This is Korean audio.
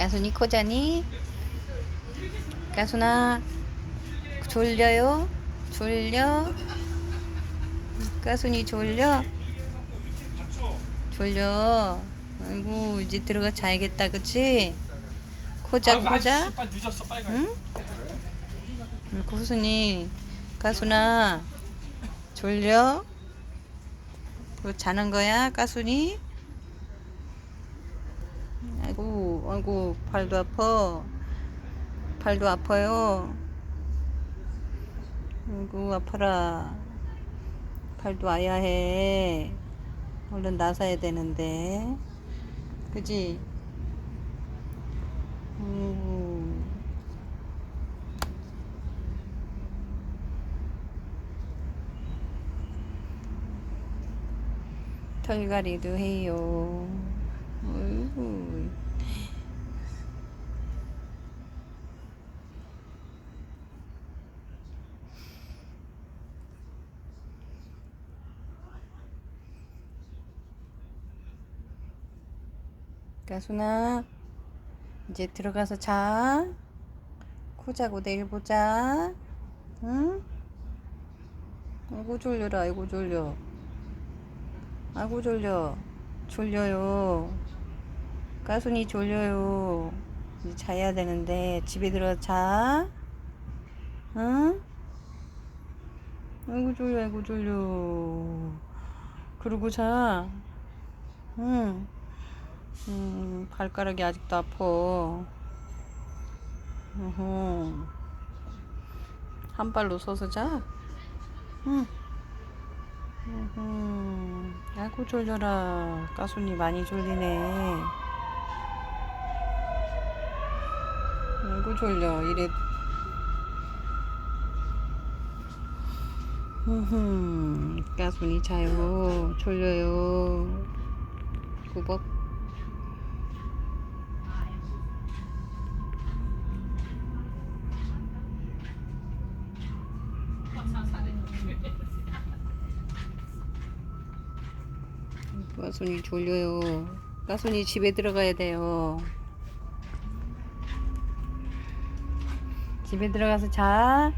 까순이 코자니? 까순아 졸려요? 졸려? 까순이 졸려? 졸려 아이고 이제 들어가 자야겠다 그치? 코자 코자? 응? 응, 코순이 까순아 졸려? 뭐 자는 거야 까순이? 아이고 발도 아파 발도 아파요 아이고 아파라 발도 아야 해 얼른 나서야 되는데 그지? 음. 털갈이도 해요. 어이구. 가순아, 이제 들어가서 자. 코 자고 내일 보자. 응? 아이고 졸려라, 아이고 졸려. 아이고 졸려 졸려요 가순이 졸려요 이제 자야 되는데 집에 들어 자 응? 아이고 졸려 아이고 졸려 그러고 자 응. 음, 발가락이 아직도 아파 어허. 한 발로 서서 자 응. 음, 아이고 졸려라. 까순이 많이 졸리네. 아이고 졸려. 이래. 흠흠, 까순이 자요. 졸려요. 구벅. 까순이 졸려요. 까순이 집에 들어가야 돼요. 집에 들어가서 자.